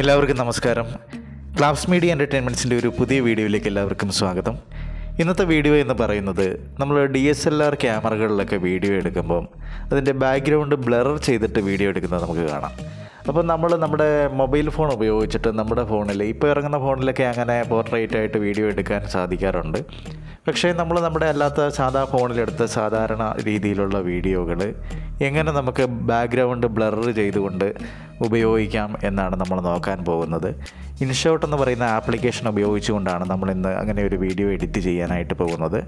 എല്ലാവർക്കും നമസ്കാരം. Class media എന്റർടൈൻമെന്റ്സിന്റെ ഒരു പുതിയ വീഡിയോയിലേക്ക് എല്ലാവർക്കും സ്വാഗതം. ഇന്നത്തെ വീഡിയോ എന്ന് പറയുന്നത് നമ്മൾ ഡി എസ് എൽ ആർ ക്യാമറകളിലൊക്കെ വീഡിയോ എടുക്കുമ്പം അതിന്റെ ബാക്ക്ഗ്രൗണ്ട് ബ്ലർ ചെയ്തിട്ട് വീഡിയോ എടുക്കുന്നത് നമുക്ക് കാണാം. അപ്പോൾ നമ്മൾ നമ്മുടെ മൊബൈൽ ഫോൺ ഉപയോഗിച്ചിട്ട് നമ്മുടെ ഫോണിൽ ഇപ്പോൾ ഇറങ്ങുന്ന ഫോണിലൊക്കെ അങ്ങനെ പോർട്രേറ്റ് ആയിട്ട് വീഡിയോ എടുക്കാൻ സാധിക്കാറുണ്ട്. പക്ഷേ നമ്മൾ നമ്മുടെ അല്ലാത്ത സാധാ ഫോണിലെടുത്ത സാധാരണ രീതിയിലുള്ള വീഡിയോകൾ എങ്ങനെ നമുക്ക് ബാക്ക്ഗ്രൗണ്ട് ബ്ലർ ചെയ്തുകൊണ്ട് ഉപയോഗിക്കാം എന്നാണ് നമ്മൾ നോക്കാൻ പോകുന്നത്. ഇൻഷോട്ട് എന്ന് പറയുന്ന ആപ്ലിക്കേഷൻ ഉപയോഗിച്ചുകൊണ്ടാണ് നമ്മൾ ഇന്ന് അങ്ങനെ ഒരു വീഡിയോ എഡിറ്റ് ചെയ്യാനായിട്ട് പോകുന്നത്.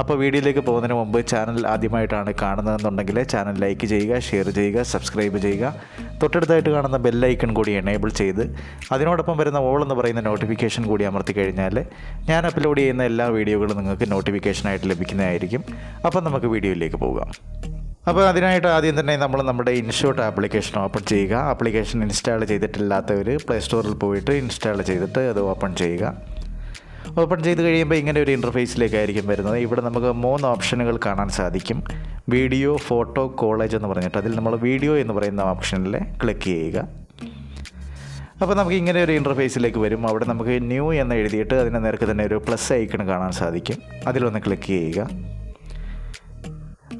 അപ്പോൾ വീഡിയോയിലേക്ക് പോകുന്നതിന് മുമ്പ് ചാനൽ ആദ്യമായിട്ടാണ് കാണുന്നതെന്നുണ്ടെങ്കിൽ ചാനൽ ലൈക്ക് ചെയ്യുക ഷെയർ ചെയ്യുക സബ്സ്ക്രൈബ് ചെയ്യുക. തൊട്ടടുത്തായിട്ട് കാണുന്ന ബെല്ലൈക്കൺ കൂടി എനേബിൾ ചെയ്ത് അതിനോടൊപ്പം വരുന്ന ഓൾ എന്ന് പറയുന്ന നോട്ടിഫിക്കേഷൻ കൂടി അമർത്തി കഴിഞ്ഞാൽ ഞാൻ അപ്ലോഡ് ചെയ്യുന്ന എല്ലാ വീഡിയോകളും നിങ്ങൾക്ക് നോട്ടിഫിക്കേഷനായിട്ട് ലഭിക്കുന്നതായിരിക്കും. അപ്പം നമുക്ക് വീഡിയോയിലേക്ക് പോകാം. അപ്പോൾ അതിനായിട്ട് ആദ്യം തന്നെ നമ്മൾ നമ്മുടെ ഇൻഷോട്ട് ആപ്ലിക്കേഷൻ ഓപ്പൺ ചെയ്യുക. ആപ്ലിക്കേഷൻ ഇൻസ്റ്റാൾ ചെയ്തിട്ടില്ലാത്തവർ പ്ലേ സ്റ്റോറിൽ പോയിട്ട് ഇൻസ്റ്റാൾ ചെയ്തിട്ട് അത് ഓപ്പൺ ചെയ്യുക. ഓപ്പൺ ചെയ്ത് കഴിയുമ്പോൾ ഇങ്ങനെ ഒരു ഇന്റർഫേസിലേക്കായിരിക്കും വരുന്നത്. ഇവിടെ നമുക്ക് മൂന്ന് ഓപ്ഷനുകൾ കാണാൻ സാധിക്കും. വീഡിയോ ഫോട്ടോ കോളേജ് എന്ന് പറഞ്ഞിട്ട് അതിൽ നമ്മൾ വീഡിയോ എന്ന് പറയുന്ന ഓപ്ഷനിൽ ക്ലിക്ക് ചെയ്യുക. അപ്പോൾ നമുക്ക് ഇങ്ങനെ ഒരു ഇന്റർഫേസിലേക്ക് വരും. അവിടെ നമുക്ക് ന്യൂ എന്ന് എഴുതിയിട്ട് അതിന് നേർക്ക് തന്നെ ഒരു പ്ലസ് ഐക്കൺ കാണാൻ സാധിക്കും. അതിലൊന്ന് ക്ലിക്ക് ചെയ്യുക.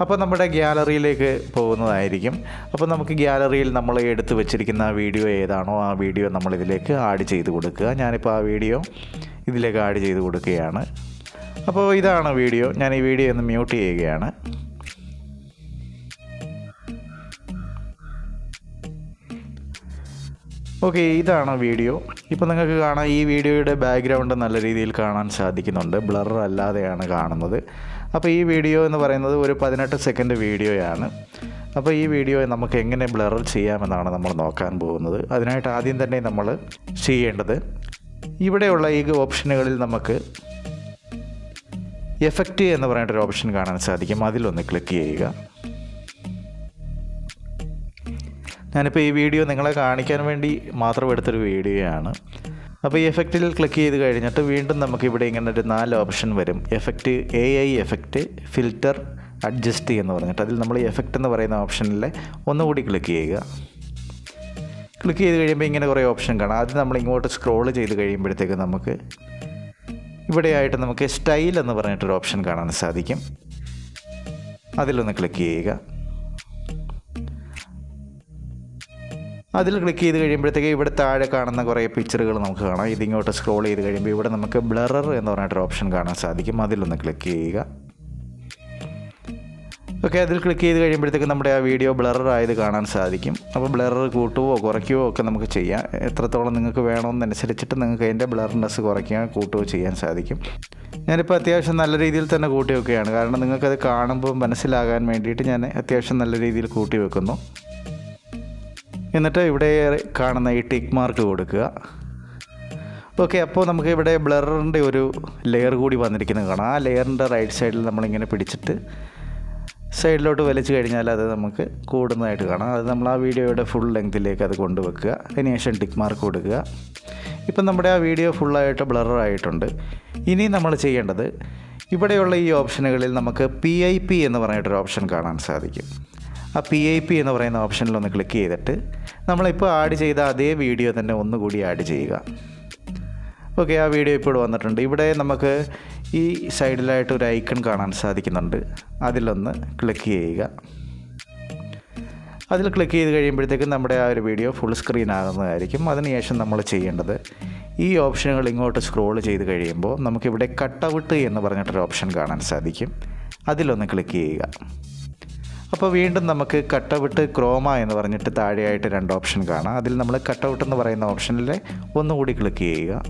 അപ്പോൾ നമ്മുടെ ഗ്യാലറിയിലേക്ക് പോകുന്നതായിരിക്കും. അപ്പോൾ നമുക്ക് ഗ്യാലറിയിൽ നമ്മൾ എടുത്തു വെച്ചിരിക്കുന്ന വീഡിയോ ഏതാണോ ആ വീഡിയോ നമ്മൾ ഇതിലേക്ക് ആഡ് ചെയ്ത് കൊടുക്കുക. ഞാനിപ്പോൾ ആ വീഡിയോ ഇതിലേക്ക് ആഡ് ചെയ്ത് കൊടുക്കുകയാണ്. അപ്പോൾ ഇതാണ് വീഡിയോ. ഞാൻ ഈ വീഡിയോ ഒന്ന് മ്യൂട്ട് ചെയ്യുകയാണ്. ഓക്കെ ഇതാണ് വീഡിയോ. ഇപ്പോൾ നിങ്ങൾക്ക് കാണാം ഈ വീഡിയോയുടെ ബാക്ക്ഗ്രൗണ്ട് നല്ല രീതിയിൽ കാണാൻ സാധിക്കുന്നുണ്ട്. ബ്ലർ അല്ലാതെയാണ് കാണുന്നത്. അപ്പോൾ ഈ വീഡിയോ എന്ന് പറയുന്നത് ഒരു പതിനെട്ട് സെക്കൻഡ് വീഡിയോയാണ്. അപ്പോൾ ഈ വീഡിയോ നമുക്ക് എങ്ങനെ ബ്ലർ ചെയ്യാമെന്നാണ് നമ്മൾ നോക്കാൻ പോകുന്നത്. അതിനായിട്ട് ആദ്യം തന്നെ നമ്മൾ ചെയ്യേണ്ടത് ഇവിടെയുള്ള ഈ ഓപ്ഷനുകളിൽ നമുക്ക് എഫക്റ്റ് എന്ന് പറഞ്ഞിട്ടൊരു ഓപ്ഷൻ കാണാൻ സാധിക്കും. അതിലൊന്ന് ക്ലിക്ക് ചെയ്യുക. ഞാനിപ്പോൾ ഈ വീഡിയോ നിങ്ങളെ കാണിക്കാൻ വേണ്ടി മാത്രം എടുത്തൊരു വീഡിയോ ആണ് അപ്പോൾ ഈ എഫക്റ്റിൽ ക്ലിക്ക് ചെയ്ത് കഴിഞ്ഞിട്ട് വീണ്ടും നമുക്ക് ഇവിടെ ഇങ്ങനെ ഒരു നാല് ഓപ്ഷൻ വരും. Effect A I effect filter adjust എന്ന് പറഞ്ഞിട്ട്. അതിൽ നമ്മൾ എഫക്റ്റ് എന്ന് പറയുന്ന ഓപ്ഷനിൽ ഒന്നുകൂടി ക്ലിക്ക് ചെയ്യുക. ക്ലിക്ക് ചെയ്ത് കഴിയുമ്പോൾ ഇങ്ങനെ കുറേ ഓപ്ഷൻ കാണാം. ആദ്യം നമ്മൾ ഇങ്ങോട്ട് സ്ക്രോൾ ചെയ്ത് കഴിയുമ്പോഴത്തേക്ക് നമുക്ക് ഇവിടെയായിട്ട് നമുക്ക് സ്റ്റൈൽ എന്ന് പറഞ്ഞിട്ടൊരു ഓപ്ഷൻ കാണാൻ സാധിക്കും. അതിലൊന്ന് ക്ലിക്ക് ചെയ്യുക. അതിൽ ക്ലിക്ക് ചെയ്ത് കഴിയുമ്പോഴത്തേക്ക് ഇവിടെ താഴെ കാണുന്ന കുറേ പിക്ചറുകൾ നമുക്ക് കാണാം. ഇതിങ്ങോട്ട് സ്ക്രോൾ ചെയ്ത് കഴിയുമ്പോൾ ഇവിടെ നമുക്ക് ബ്ലറർ എന്ന് പറഞ്ഞിട്ടൊരു ഓപ്ഷൻ കാണാൻ സാധിക്കും. അതിലൊന്ന് ക്ലിക്ക് ചെയ്യുക. ഓക്കെ അതിൽ ക്ലിക്ക് ചെയ്ത് കഴിയുമ്പോഴത്തേക്ക് നമ്മുടെ ആ വീഡിയോ ബ്ലറർ ആയത് കാണാൻ സാധിക്കും. അപ്പോൾ ബ്ലറർ കൂട്ടുകയോ കുറയ്ക്കുകയോ ഒക്കെ നമുക്ക് ചെയ്യാം. എത്രത്തോളം നിങ്ങൾക്ക് വേണമെന്നനുസരിച്ചിട്ട് നിങ്ങൾക്ക് അതിന്റെ ബ്ലർനെസ് കുറയ്ക്കുകയോ കൂട്ടുകയോ ചെയ്യാൻ സാധിക്കും. ഞാനിപ്പോൾ അത്യാവശ്യം നല്ല രീതിയിൽ തന്നെ കൂട്ടി വെക്കുകയാണ്. കാരണം നിങ്ങൾക്കത് കാണുമ്പോൾ മനസ്സിലാകാൻ വേണ്ടിയിട്ട് ഞാൻ അത്യാവശ്യം നല്ല രീതിയിൽ കൂട്ടി വെക്കുന്നു. എന്നിട്ട് ഇവിടെ കാണുന്ന ഈ ടിക്ക് മാർക്ക് കൊടുക്കുക. ഓക്കെ അപ്പോൾ നമുക്ക് ഇവിടെ ബ്ലറിന്റെ ഒരു ലെയർ കൂടി വന്നിരിക്കുന്നത് കാണാം. ആ ലെയറിന്റെ റൈറ്റ് സൈഡിൽ നമ്മളിങ്ങനെ പിടിച്ചിട്ട് സൈഡിലോട്ട് വലിച്ചു കഴിഞ്ഞാൽ അത് നമുക്ക് കൂടുന്നതായിട്ട് കാണാം. അത് നമ്മൾ ആ വീഡിയോയുടെ ഫുൾ ലെങ്തിലേക്ക് അത് കൊണ്ടുവെക്കുക. അതിന് ശേഷം ടിക്ക് മാർക്ക് കൊടുക്കുക. ഇപ്പം നമ്മുടെ ആ വീഡിയോ ഫുള്ളായിട്ട് ബ്ലറായിട്ടുണ്ട് ഇനി നമ്മൾ ചെയ്യേണ്ടത് ഇവിടെയുള്ള ഈ ഓപ്ഷനുകളിൽ നമുക്ക് പി ഐ പി എന്ന് പറഞ്ഞിട്ടൊരു ഓപ്ഷൻ കാണാൻ സാധിക്കും. ആ പി ഐ പി എന്ന് പറയുന്ന ഓപ്ഷനിൽ ഒന്ന് ക്ലിക്ക് ചെയ്തിട്ട് നമ്മളിപ്പോൾ ആഡ് ചെയ്ത അതേ വീഡിയോ തന്നെ ഒന്നുകൂടി ആഡ് ചെയ്യുക. ഓക്കെ ആ വീഡിയോ ഇപ്പോൾ വന്നിട്ടുണ്ട്. ഇവിടെ നമുക്ക് ഈ സൈഡിലായിട്ട് ഒരു ഐക്കൺ കാണാൻ സാധിക്കുന്നുണ്ട്. അതിലൊന്ന് ക്ലിക്ക് ചെയ്യുക. അതിൽ ക്ലിക്ക് ചെയ്ത് കഴിയുമ്പോഴത്തേക്കും നമ്മുടെ ആ ഒരു വീഡിയോ ഫുൾ സ്ക്രീൻ ആകുന്നതായിരിക്കും. അതിനുശേഷം നമ്മൾ ചെയ്യേണ്ടത് ഈ ഓപ്ഷനുകൾ ഇങ്ങോട്ട് സ്ക്രോൾ ചെയ്ത് കഴിയുമ്പോൾ നമുക്കിവിടെ കട്ടൗട്ട് എന്ന് പറഞ്ഞിട്ടൊരു ഓപ്ഷൻ കാണാൻ സാധിക്കും. അതിലൊന്ന് ക്ലിക്ക് ചെയ്യുക. അപ്പോൾ വീണ്ടും നമുക്ക് കട്ടൗട്ട് ക്രോമ എന്ന് പറഞ്ഞിട്ട് താഴെയായിട്ട് രണ്ട് ഓപ്ഷൻ കാണാം. അതിൽ നമ്മൾ കട്ടൗട്ട് എന്ന് പറയുന്ന ഓപ്ഷനിൽ ഒന്നുകൂടി ക്ലിക്ക് ചെയ്യുക.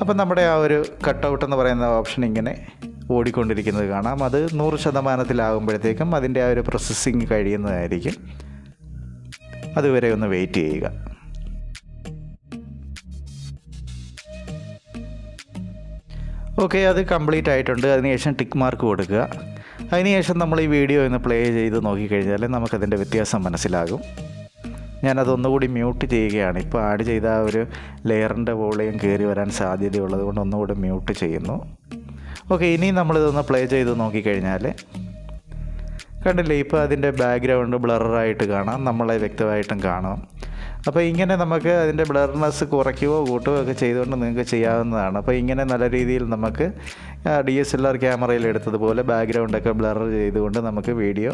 അപ്പം നമ്മുടെ ആ ഒരു കട്ടൗട്ട് എന്ന് പറയുന്ന ഓപ്ഷൻ ഇങ്ങനെ ഓടിക്കൊണ്ടിരിക്കുന്നത് കാണാം. അത് നൂറ് ശതമാനത്തിലാകുമ്പോഴത്തേക്കും അതിന്റെ ആ ഒരു പ്രോസസ്സിങ് കഴിയുന്നതായിരിക്കും. അതുവരെ ഒന്ന് വെയിറ്റ് ചെയ്യുക. ഓക്കെ അത് കംപ്ലീറ്റ് ആയിട്ടുണ്ട്. അതിനുശേഷം ടിക്ക് മാർക്ക് കൊടുക്കുക. അതിനുശേഷം നമ്മൾ ഈ വീഡിയോ ഒന്ന് പ്ലേ ചെയ്ത് നോക്കിക്കഴിഞ്ഞാൽ നമുക്കതിന്റെ വ്യത്യാസം മനസ്സിലാകും. ഞാനതൊന്നുകൂടി മ്യൂട്ട് ചെയ്യുകയാണ്. ഇപ്പോൾ ആഡ് ചെയ്ത ആ ഒരു ലെയറിന്റെ വോളിയം കയറി വരാൻ സാധ്യതയുള്ളത് കൊണ്ട് ഒന്നുകൂടി മ്യൂട്ട് ചെയ്യുന്നു. ഓക്കെ ഇനി നമ്മളിതൊന്ന് പ്ലേ ചെയ്ത് നോക്കിക്കഴിഞ്ഞാൽ കണ്ടില്ലേ ഇപ്പോൾ അതിന്റെ ബാക്ക്ഗ്രൗണ്ട് ബ്ലറായിട്ട് കാണാം. നമ്മളെ വ്യക്തമായിട്ടും കാണാം. അപ്പോൾ ഇങ്ങനെ നമുക്ക് അതിന്റെ ബ്ലർനെസ് കുറയ്ക്കുകയോ കൂട്ടുകയോ ഒക്കെ ചെയ്തുകൊണ്ട് നിങ്ങൾക്ക് ചെയ്യാവുന്നതാണ്. അപ്പോൾ ഇങ്ങനെ നല്ല രീതിയിൽ നമുക്ക് ഡി എസ് എൽ ആർ ക്യാമറയിൽ എടുത്തതുപോലെ ബാക്ക്ഗ്രൗണ്ടൊക്കെ ബ്ലർ ചെയ്തുകൊണ്ട് നമുക്ക് വീഡിയോ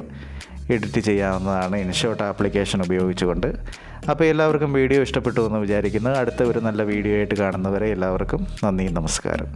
എഡിറ്റ് ചെയ്യാവുന്നതാണ് ഇൻഷോട്ട് ആപ്ലിക്കേഷൻ ഉപയോഗിച്ചുകൊണ്ട്. അപ്പോൾ എല്ലാവർക്കും വീഡിയോ ഇഷ്ടപ്പെട്ടു എന്ന് വിചാരിക്കുന്നു. അടുത്ത ഒരു നല്ല വീഡിയോ ആയിട്ട് കാണുന്നവരെ എല്ലാവർക്കും നന്ദി നമസ്കാരം.